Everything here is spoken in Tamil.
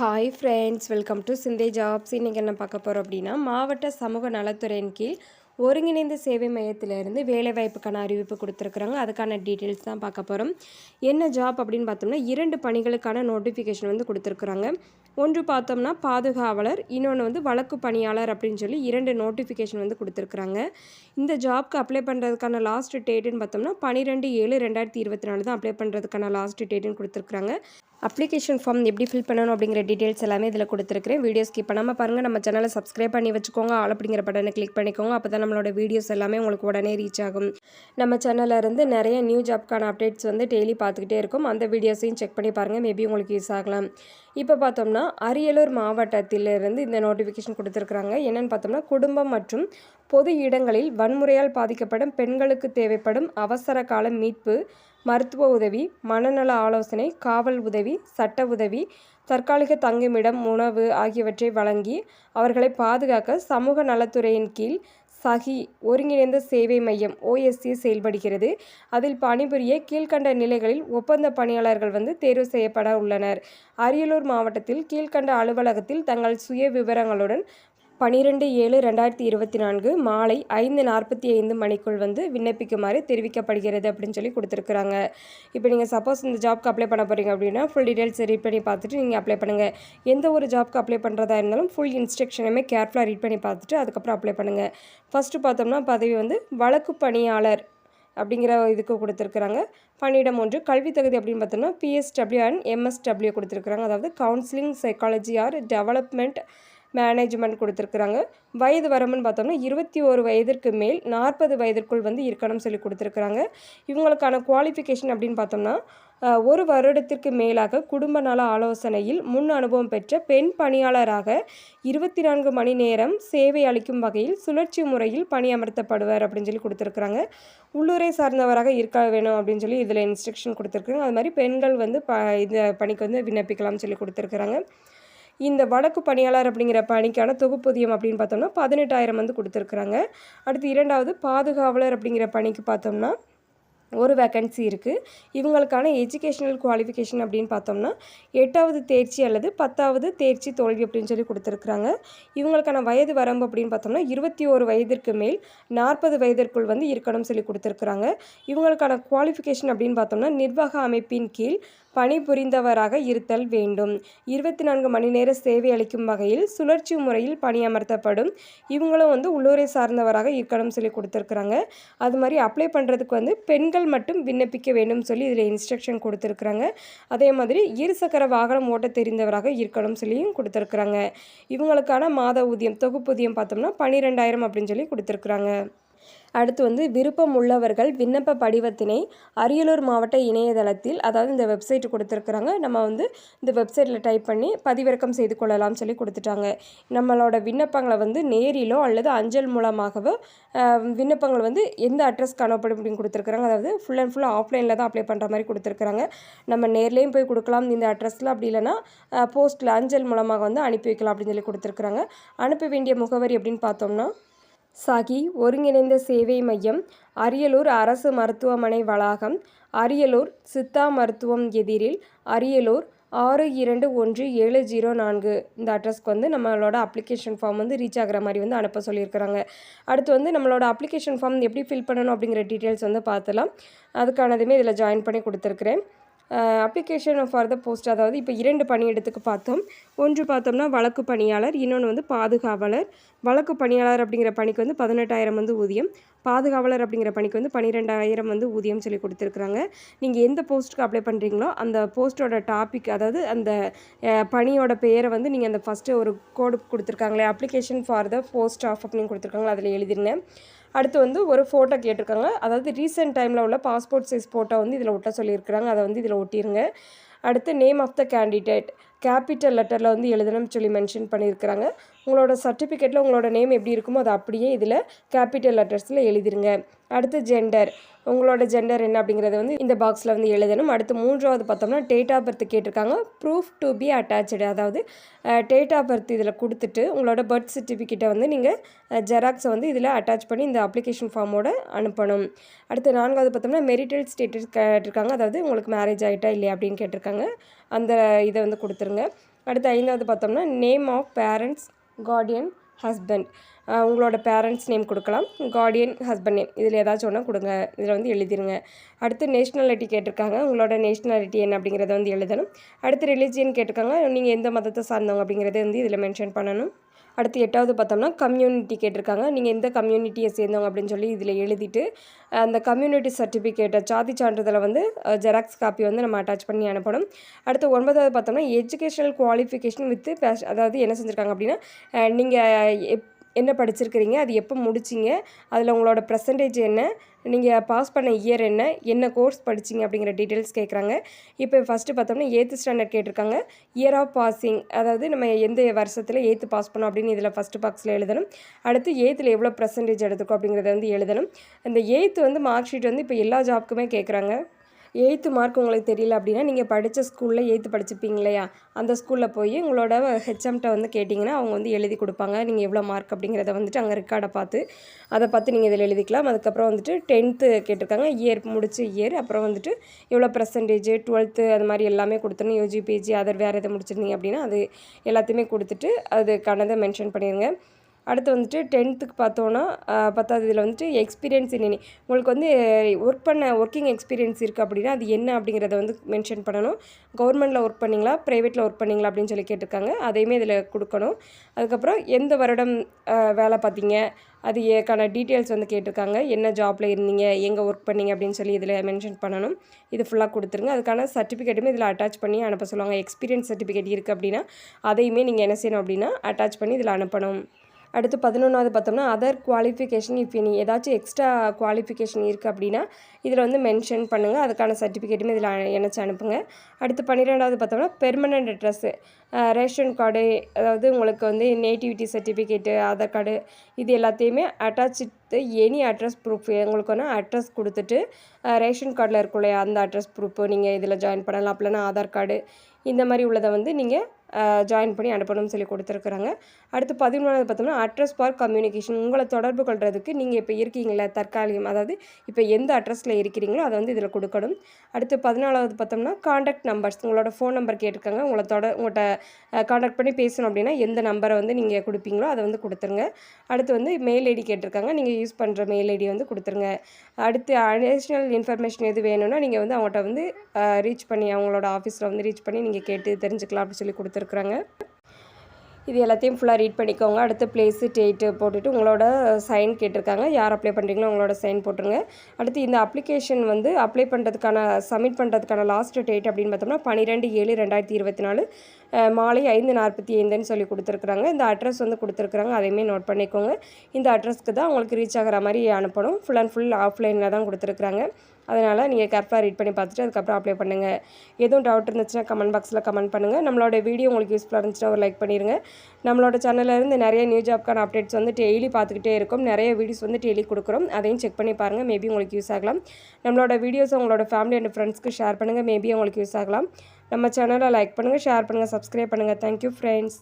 ஹாய் ஃப்ரெண்ட்ஸ் வெல்கம் டு சிந்தே ஜாப்ஸ் இன்றைக்கி என்ன பார்க்க போகிறோம் அப்படின்னா மாவட்ட சமூக நலத்துறையின் கீழ் ஒருங்கிணைந்த சேவை மையத்திலிருந்து வேலைவாய்ப்புக்கான அறிவிப்பு கொடுத்துருக்குறாங்க. அதுக்கான டீட்டெயில்ஸ் தான் பார்க்க போகிறோம் என்ன ஜாப் அப்படின்னு பார்த்தோம்னா இரண்டு பணிகளுக்கான நோட்டிஃபிகேஷன் வந்து கொடுத்துருக்குறாங்க. ஒன்று பார்த்தோம்னா பாதுகாவலர் இன்னொன்று வந்து வழக்கு பணியாளர் அப்படின்னு சொல்லி இரண்டு நோட்டிஃபிகேஷன் வந்து கொடுத்துருக்குறாங்க. இந்த ஜாப்க்கு அப்ளை பண்ணுறதுக்கான லாஸ்ட் டேட்டுன்னு பார்த்தோம்னா பன்னிரெண்டு ஏழு ரெண்டாயிரத்தி இருபத்தி நாலு தான் அப்ளை பண்ணுறதுக்கான லாஸ்ட் டேட்டுன்னு கொடுத்துருக்குறாங்க. அப்ளிகேஷன் ஃபார்ம் எப்படி ஃபில் பண்ணணும் அப்படிங்கிற டீட்டெயில்ஸ் எல்லாமே இதில் கொடுத்துருக்கிறேன். வீடியோ ஸ்கிப் பண்ணாமல் பாருங்கள் நம்ம சேனலை சப்ஸ்கிரைப் பண்ணி வச்சுக்கோங்க. ஆள் அப்படிங்கிற பட்டனை கிளிக் பண்ணிக்கோங்க. அப்போ தான் நம்மளோட வீடியோஸ் எல்லாமே உங்களுக்கு உடனே ரீச் ஆகும். நம்ம சேனலில் இருந்து நிறைய நியூ ஜாப்க்கான அப்டேட்ஸ் வந்து டெய்லி பார்த்துக்கிட்டே இருக்கும். அந்த வீடியோஸையும் செக் பண்ணி பாருங்கள் மேபி உங்களுக்கு யூஸ் ஆகலாம். இப்போ பார்த்தோம்னா அரியலூர் மாவட்டத்திலிருந்து இந்த நோட்டிஃபிகேஷன் கொடுத்துருக்குறாங்க. என்னென்னு பார்த்தோம்னா குடும்பம் மற்றும் பொது இடங்களில் வன்முறையால் பாதிக்கப்படும் பெண்களுக்கு தேவைப்படும் அவசர கால மீட்பு மருத்துவ உதவி மனநல ஆலோசனை காவல் உதவி சட்ட உதவி தற்காலிக தங்குமிடம் உணவு ஆகியவற்றை வழங்கி அவர்களை பாதுகாக்க சமூக நலத்துறையின் கீழ் சகி ஒருங்கிணைந்த சேவை மையம் ஓஎஸ்சி செயல்படுகிறது. அதில் பணிபுரிய கீழ்கண்ட நிலைகளில் ஒப்பந்த பணியாளர்கள் வந்து தேர்வு செய்யப்பட உள்ளனர். அரியலூர் மாவட்டத்தில் கீழ்கண்ட அலுவலகத்தில் தங்கள் சுய விவரங்களுடன் பனிரெண்டு ஏழு ரெண்டாயிரத்தி இருபத்தி நான்கு மாலை ஐந்து நாற்பத்தி ஐந்து மணிக்குள் வந்து விண்ணப்பிக்குமாறு தெரிவிக்கப்படுகிறது அப்படின்னு சொல்லி கொடுத்துருக்குறாங்க. இப்போ நீங்கள் சப்போஸ் இந்த ஜாப்க்கு அப்ளை பண்ண போகிறீங்க அப்படின்னா ஃபுல் டீட்டெயில்ஸ் ரீட் பண்ணி பார்த்துட்டு நீங்கள் அப்ளை பண்ணுங்கள் எந்த ஒரு ஜாப்க்கு அப்ளை பண்ணுறதா இருந்தாலும் ஃபுல் இன்ஸ்ட்ரக்ஷனுமே கேர்ஃபுல்லாக ரீட் பண்ணி பார்த்துட்டு அதுக்கப்புறம் அப்ளை பண்ணுங்கள் ஃபஸ்ட்டு பார்த்தோம்னா பதவி வந்து வழக்கு பணியாளர் அப்படிங்கிற இதுக்கு கொடுத்துருக்குறாங்க. பணியிடம் ஒன்று கல்வி தகுதி அப்படின்னு பார்த்தோம்னா பிஎஸ்டபிள்யூ அண்ட் எம்எஸ்டபிள்யூ கொடுத்துருக்குறாங்க. அதாவது counselling psychology or development management கொடுத்துருக்குறாங்க. வயது வரம்புன்னு பார்த்தோம்னா இருபத்தி ஒரு வயதிற்கு மேல் நாற்பது வயதிற்குள் வந்து இருக்கணும்னு சொல்லி கொடுத்துருக்குறாங்க. இவங்களுக்கான குவாலிஃபிகேஷன் அப்படின்னு பார்த்தோம்னா ஒரு வருடத்திற்கு மேலாக குடும்ப நல ஆலோசனையில் முன் அனுபவம் பெற்ற பெண் பணியாளராக இருபத்தி நான்கு மணி நேரம் சேவை அளிக்கும் வகையில் சுழற்சி முறையில் பணியமர்த்தப்படுவார் அப்படின்னு சொல்லி கொடுத்துருக்குறாங்க. உள்ளூரை சார்ந்தவராக இருக்க வேணும் அப்படின்னு சொல்லி இதில் இன்ஸ்ட்ரக்ஷன் கொடுத்துருக்குறாங்க அது மாதிரி பெண்கள் வந்து ப இந்த பணிக்கு வந்து விண்ணப்பிக்கலாம்னு சொல்லி கொடுத்துருக்குறாங்க. இந்த வடக்கு பணியாளர் அப்படிங்கிற பணிக்கான தொகுப்பூதியம் அப்படின்னு பார்த்தோம்னா பதினெட்டாயிரம் வந்து கொடுத்துருக்குறாங்க. அடுத்து இரண்டாவது பாதுகாவலர் அப்படிங்கிற பணிக்கு பார்த்தோம்னா ஒரு வேக்கன்சி இருக்குது இவங்களுக்கான எஜுகேஷனல் குவாலிஃபிகேஷன் அப்படின்னு பார்த்தோம்னா எட்டாவது தேர்ச்சி அல்லது பத்தாவது தேர்ச்சி தோல்வி அப்படின்னு சொல்லி கொடுத்துருக்குறாங்க. இவங்களுக்கான வயது வரம்பு அப்படின்னு பார்த்தோம்னா இருபத்தி ஒரு வயதிற்கு மேல் நாற்பது வயதிற்குள் வந்து இருக்கணும்னு சொல்லி கொடுத்துருக்குறாங்க. இவங்களுக்கான குவாலிஃபிகேஷன் அப்படின்னு பார்த்தோம்னா நிர்வாக அமைப்பின் கீழ் பணிபுரிந்தவராக இருத்தல் வேண்டும். இருபத்தி நான்கு மணி நேர சேவை அளிக்கும் வகையில் சுழற்சி முறையில் பணியமர்த்தப்படும் இவங்களும் வந்து உள்ளூரை சார்ந்தவராக இருக்கணும்னு சொல்லி கொடுத்துருக்குறாங்க. அது மாதிரி அப்ளை பண்ணுறதுக்கு வந்து பெண்கள் மட்டும் விண்ணப்பிக்க வேண்டும் சொல்லி இதில் இன்ஸ்ட்ரக்ஷன் கொடுத்துருக்குறாங்க. அதே மாதிரி இருசக்கர வாகனம் ஓட்ட தெரிந்தவராக இருக்கணும்னு சொல்லியும் கொடுத்துருக்குறாங்க. இவங்களுக்கான மாத ஊதியம் தொகுப்பூதியம் பார்த்தோம்னா பன்னிரெண்டாயிரம் அப்படின்னு சொல்லி கொடுத்துருக்குறாங்க. அடுத்து வந்து விருப்பம் உள்ளவர்கள் விண்ணப்ப படிவத்தினை அரியலூர் மாவட்ட இணையதளத்தில் அதாவது இந்த வெப்சைட் கொடுத்துருக்குறாங்க. நம்ம வந்து இந்த வெப்சைட்டில் டைப் பண்ணி பதிவிறக்கம் செய்து கொள்ளலாம் சொல்லி கொடுத்துட்டாங்க. நம்மளோட விண்ணப்பங்களை வந்து நேரிலோ அல்லது அஞ்சல் மூலமாகவோ விண்ணப்பங்கள் வந்து எந்த அட்ரஸ்க்கு அனுப்பப்படும் அப்படின்னு கொடுத்துருக்குறாங்க. அதாவது ஃபுல் அண்ட் ஃபுல்லாக ஆஃப்லைனில் தான் அப்ளை பண்ணுற மாதிரி கொடுத்துருக்குறாங்க. நம்ம நேர்லேயும் போய் கொடுக்கலாம். இந்த அட்ரஸில் அப்படி இல்லைனா போஸ்ட்டில் அஞ்சல் மூலமாக வந்து அனுப்பி வைக்கலாம் அப்படின்னு சொல்லி கொடுத்துருக்குறாங்க. அனுப்ப வேண்டிய முகவரி அப்படின்னு பார்த்தோம்னா சகி ஒருங்கிணைந்த சேவை மையம் அரியலூர் அரசு மருத்துவமனை வளாகம் அரியலூர் சித்தா மருத்துவம் எதிரில் அரியலூர் ஆறு இரண்டு ஒன்று ஏழு ஜீரோ நான்கு. இந்த அட்ரஸ்க்கு வந்து நம்மளோட அப்ளிகேஷன் ஃபார்ம் வந்து ரீச் ஆகிற மாதிரி வந்து அனுப்ப சொல்லியிருக்கிறாங்க. அடுத்து வந்து நம்மளோட அப்ளிகேஷன் ஃபார்ம் எப்படி ஃபில் பண்ணணும் அப்படிங்கிற டீட்டெயில்ஸ் வந்து பார்த்துலாம். அதுக்கானதுமே இதில் ஜாயின் பண்ணி கொடுத்துருக்குறேன். அப்ளிகேஷன் ஃபார் த போஸ்ட் அதாவது இப்போ இரண்டு பணியிடத்துக்கு பார்த்தோம். ஒன்று பார்த்தோம்னா வழக்கு பணியாளர் இன்னொன்று வந்து பாதுகாவலர். வழக்கு பணியாளர் அப்படிங்கிற பணிக்கு வந்து பதினெட்டாயிரம் வந்து ஊதியம். பாதுகாவலர் அப்படிங்கிற பணிக்கு வந்து பன்னிரெண்டாயிரம் வந்து ஊதியம் சொல்லி கொடுத்துருக்குறாங்க. நீங்கள் எந்த போஸ்ட்டுக்கு அப்ளை பண்ணுறீங்களோ அந்த போஸ்ட்டோட டாபிக் அதாவது அந்த பணியோட பெயரை வந்து நீங்கள் அந்த ஃபஸ்ட்டு ஒரு கோடு கொடுத்துருக்காங்களே application for the post of அப்படின்னு கொடுத்துருக்காங்களோ அதில் எழுதிருங்க. அடுத்து வந்து ஒரு ஃபோட்டோ கேட்டிருக்காங்க. அதாவது ரீசெண்ட் டைமில் உள்ள பாஸ்போர்ட் சைஸ் ஃபோட்டோ வந்து இதில் ஒட்ட சொல்லியிருக்கிறாங்க. அதை வந்து இதில் ஒட்டிடுங்க அடுத்து name of the candidate capital லெட்டரில் வந்து எழுதணும்னு சொல்லி மென்ஷன் பண்ணியிருக்கிறாங்க. உங்களோட சர்டிஃபிகேட்டில் உங்களோட நேம் எப்படி இருக்குமோ அதை அப்படியே இதில் கேபிட்டல் லெட்டர்ஸில் எழுதிருங்க. அடுத்து ஜெண்டர் உங்களோட ஜெண்டர் என்ன அப்படிங்கிறத வந்து இந்த பாக்ஸில் வந்து எழுதணும். அடுத்து மூன்றாவது பார்த்தோம்னா டேட் ஆஃப் பர்த் கேட்டிருக்காங்க. ப்ரூஃப் டு பி அட்டாச்சு அதாவது டேட் ஆஃப் பர்த் இதில் கொடுத்துட்டு உங்களோட பர்த் சர்டிஃபிகேட்டை வந்து நீங்கள் ஜெராக்ஸை வந்து இதில் அட்டாச் பண்ணி இந்த அப்ளிகேஷன் ஃபார்மோட அனுப்பணும். அடுத்து நான்காவது பார்த்தோம்னா மெரிட்டல் ஸ்டேட்டஸ் கேட்டிருக்காங்க. அதாவது உங்களுக்கு மேரேஜ் ஆகிட்டா இல்லையா அப்படின்னு கேட்டிருக்காங்க. அந்த இதை வந்து கொடுத்துருங்க. அடுத்து ஐந்தாவது பார்த்தோம்னா name of parents guardian husband உங்களோட பேரண்ட்ஸ் நேம் கொடுக்கலாம். கார்டியன் ஹஸ்பண்ட் நேம் இதில் ஏதாச்சும் ஒன்று கொடுங்க. இதில் வந்து எழுதிருங்க. அடுத்து நேஷ்னாலிட்டி கேட்டிருக்காங்க. உங்களோட நேஷ்னாலிட்டி என்ன அப்படிங்கிறத வந்து எழுதணும். அடுத்து ரிலீஜியன் கேட்டிருக்காங்க. நீங்கள் எந்த மதத்தை சார்ந்தவங்க அப்படிங்கிறத வந்து இதில் மென்ஷன் பண்ணணும். அடுத்து எட்டாவது பார்த்தோம்னா கம்யூனிட்டி கேட்டிருக்காங்க. நீங்கள் எந்த கம்யூனிட்டியை சேர்ந்தவங்க அப்படின்னு சொல்லி இதில் எழுதிட்டு அந்த கம்யூனிட்டி சர்டிஃபிகேட்டை சாதி சான்றிதழை வந்து ஜெராக்ஸ் காப்பி வந்து நம்ம அட்டாச் பண்ணி அனுப்பணும். அடுத்து ஒன்பதாவது பார்த்தோம்னா எஜுகேஷனல் குவாலிஃபிகேஷன் வித் பேஷ் அதாவது என்ன செஞ்சுருக்காங்க அப்படின்னா நீங்கள் எப் என்ன படிச்சிருக்கிறீங்க? அது எப்போ முடிச்சிங்க? அதில் உங்களோட ப்ரெசன்டேஜ் என்ன? நீங்கள் பாஸ் பண்ண இயர் என்ன? என்ன கோர்ஸ் படிச்சிங்க? அப்படிங்கிற டீட்டெயில்ஸ் கேட்குறாங்க. இப்போ ஃபஸ்ட்டு பார்த்தோம்னா எய்த்து ஸ்டாண்டர்ட் கேட்டிருக்காங்க. இயர் ஆஃப் பாசிங் அதாவது நம்ம எந்த வருஷத்தில் எய்த்து பாஸ் பண்ணோம் அப்படின்னு இதில் ஃபஸ்ட்டு பாக்ஸில் எழுதணும். அடுத்து எய்த்தில் எவ்வளோ பர்சன்டேஜ் எடுத்துக்கோ அப்படிங்கிறத வந்து எழுதணும். அந்த எய்த்து வந்து மார்க் ஷீட் வந்து இப்போ எல்லா ஜாப்க்குமே கேட்குறாங்க. எயித்து மார்க் உங்களுக்கு தெரியல அப்படின்னா நீங்கள் படித்த ஸ்கூலில் எயித்து படிச்சுப்பீங்க இல்லையா? அந்த ஸ்கூலில் போய் உங்களோட ஹெச்எம்கிட்ட வந்து கேட்டிங்கன்னா அவங்க வந்து எழுதி கொடுப்பாங்க. நீங்கள் எவ்வளோ மார்க் அப்படிங்கிறத வந்துட்டு அங்கே ரெக்கார்டை பார்த்து அதை பார்த்து நீங்கள் இதில் எழுதிக்கலாம். அதுக்கப்புறம் வந்துட்டு டென்த்து கேட்டிருக்காங்க. இயர் முடிச்சு இயர் அப்புறம் வந்துட்டு எவ்வளோ பர்சன்டேஜ் டுவெல்த்து அது மாதிரி எல்லாமே கொடுத்துருங்க யூஜி பிஜி அதர் வேறு எதை முடிச்சிருந்தீங்க அப்படின்னா அது எல்லாத்தையுமே கொடுத்துட்டு அதுக்கானதை மென்ஷன் பண்ணிடுங்க அடுத்து வந்துட்டு டென்த்துக்கு பார்த்தோன்னா பத்தாவது இதில் வந்துட்டு எக்ஸ்பீரியன்ஸ் இன் உங்களுக்கு வந்து ஒர்க் பண்ண ஒர்க்கிங் எக்ஸ்பீரியன்ஸ் இருக்குது அப்படின்னா அது என்ன அப்படிங்கிறத வந்து மென்ஷன் பண்ணணும். கவர்மெண்ட்டில் ஒர்க் பண்ணிங்களா? ப்ரைவேட்டில் ஒர்க் பண்ணிங்களா? அப்படின்னு சொல்லி கேட்டிருக்காங்க. அதையுமே இதில் கொடுக்கணும். அதுக்கப்புறம் எந்த வருடம் வேலை பார்த்தீங்க? அது ஏக்கான டீட்டெயில்ஸ் வந்து கேட்டிருக்காங்க. என்ன ஜாப்பில் இருந்தீங்க? எங்கே ஒர்க் பண்ணீங்க? அப்படின்னு சொல்லி இதில் மென்ஷன் பண்ணணும். இது ஃபுல்லாக கொடுத்துருங்க. அதுக்கான சர்டிஃபிகேட்டுமே இதில் அட்டாச் பண்ணி அனுப்ப சொல்லுவாங்க. எக்ஸ்பீரியன்ஸ் சர்டிஃபிகேட் இருக்குது அப்படின்னா அதையுமே நீங்கள் என்ன செய்யணும் அப்படின்னா அட்டாச் பண்ணி இதில் அனுப்பணும். அடுத்து பதினொன்றாவது பார்த்தோம்னா அதர் குவாலிஃபிகேஷன் இஃப் எனி ஏதாச்சும் எக்ஸ்ட்ரா குவாலிஃபிகேஷன் இருக்குது அப்படின்னா இதில் வந்து மென்ஷன் பண்ணுங்கள் அதுக்கான சர்டிஃபிகேட்டுமே இதில் இணைச்சி அனுப்புங்க. அடுத்து பன்னிரெண்டாவது பார்த்தோம்னா பெர்மனண்ட் அட்ரஸ்ஸு ரேஷன் கார்டு அதாவது உங்களுக்கு வந்து நேட்டிவிட்டி சர்டிஃபிகேட்டு ஆதார் கார்டு இது எல்லாத்தையுமே அட்டாச்சு எனி அட்ரஸ் ப்ரூஃப் உங்களுக்கு வந்து அட்ரஸ் கொடுத்துட்டு ரேஷன் கார்டில் இருக்கும் இல்லையா அந்த அட்ரஸ் ப்ரூஃப் நீங்கள் இதில் ஜாயின் பண்ணலாம். அப்படின்னா ஆதார் கார்டு இந்த மாதிரி உள்ளதை வந்து நீங்கள் ஜாயின் பண்ணி அனுப்பணும்னு சொல்லி கொடுத்துருக்குறாங்க. அடுத்து பதிமூணாவது பார்த்தோம்னா அட்ரஸ் ஃபார் கம்யூனிகேஷன் உங்களை தொடர்பு கொள்கிறதுக்கு நீங்கள் இப்போ இருக்கீங்களா தற்காலிகம். அதாவது இப்போ எந்த அட்ரஸில் இருக்கிறீங்களோ அதை வந்து இதில் கொடுக்கணும். அடுத்து பதினாலாவது பார்த்தோம்னா காண்டாக்ட் நம்பர்ஸ் உங்களோட ஃபோன் நம்பர் கேட்டிருக்காங்க. உங்களை தொட உங்கள்கிட்ட காண்டாக்ட் பண்ணி பேசணும் அப்படின்னா எந்த நம்பரை வந்து நீங்கள் கொடுப்பீங்களோ அதை வந்து கொடுத்துருங்க. அடுத்து வந்து மெயில் ஐடி கேட்டிருக்காங்க. நீங்கள் யூஸ் பண்ணுற மெயில் ஐடி வந்து கொடுத்துருங்க. அடுத்து அடிஷ்னல் இன்ஃபர்மேஷன் எது வேணும்னா நீங்கள் வந்து அவங்கள்ட்ட வந்து ரீச் பண்ணி அவங்களோட ஆஃபீஸில் வந்து ரீச் பண்ணி நீங்கள் கேட்டு தெரிஞ்சுக்கலாம் அப்படின்னு சொல்லி கொடுத்துருக்குறாங்க. இது எல்லாத்தையும் ஃபுல்லாக ரீட் பண்ணிக்கோங்க. அடுத்து பிளேஸு டேட்டு போட்டுட்டு உங்களோட சைன் கேட்டிருக்காங்க. யார் அப்ளை பண்ணுறீங்களோ உங்களோட சைன் போட்டுருங்க. அடுத்து இந்த அப்ளிகேஷன் வந்து அப்ளை பண்ணுறதுக்கான சப்மிட் பண்ணுறதுக்கான லாஸ்ட் டேட் அப்படின்னு பார்த்தோம்னா பன்னிரெண்டு ஏழு ரெண்டாயிரத்தி இருபத்தி நாலு மாலை ஐந்து நாற்பத்தி ஐந்துன்னு சொல்லி கொடுத்துருக்குறாங்க. இந்த அட்ரஸ் வந்து கொடுத்துருக்குறாங்க. அதையுமே நோட் பண்ணிக்கோங்க. இந்த அட்ரஸ்க்கு தான் உங்களுக்கு ரீச் ஆகிற மாதிரி அனுப்பணும். ஃபுல் அண்ட் ஃபுல் ஆஃப்லைனில் தான் கொடுத்துருக்குறாங்க. அதனால் நீங்கள் கேர்ஃபுல்லாக ரீட் பண்ணி பார்த்துட்டு அதுக்கப்புறம் அப்ளை பண்ணுங்கள் எதுவும் டவுட் இருந்துச்சுன்னா கமெண்ட் பாக்ஸில் கமெண்ட் பண்ணுங்கள் நம்மளோட வீடியோ உங்களுக்கு யூஸ்ஃபுல்லாக இருந்துச்சுன்னா ஒரு லைக் பண்ணிடுங்க நம்மளோட சேனல்லேருந்து நிறைய நியூ ஜாப்க்கான அப்டேட்ஸ் வந்து டெய்லி பார்த்துக்கிட்டே இருக்கும். நிறைய வீடியோஸ் வந்து டெய்லி கொடுக்குறோம். அதையும் செக் பண்ணி பாருங்கள் மேபி உங்களுக்கு யூஸ் ஆகலாம். நம்மளோட வீடியோஸ் உங்களோட ஃபேமிலி அண்ட் ஃப்ரெண்ட்ஸ்க்கு ஷேர் பண்ணுங்கள் மேபி உங்களுக்கு யூஸ் ஆகலாம். நம்ம சேனலை லைக் பண்ணுங்கள் ஷேர் பண்ணுங்கள் சப்ஸ்கிரைப் பண்ணுங்கள் தேங்க்யூ ஃப்ரெண்ட்ஸ்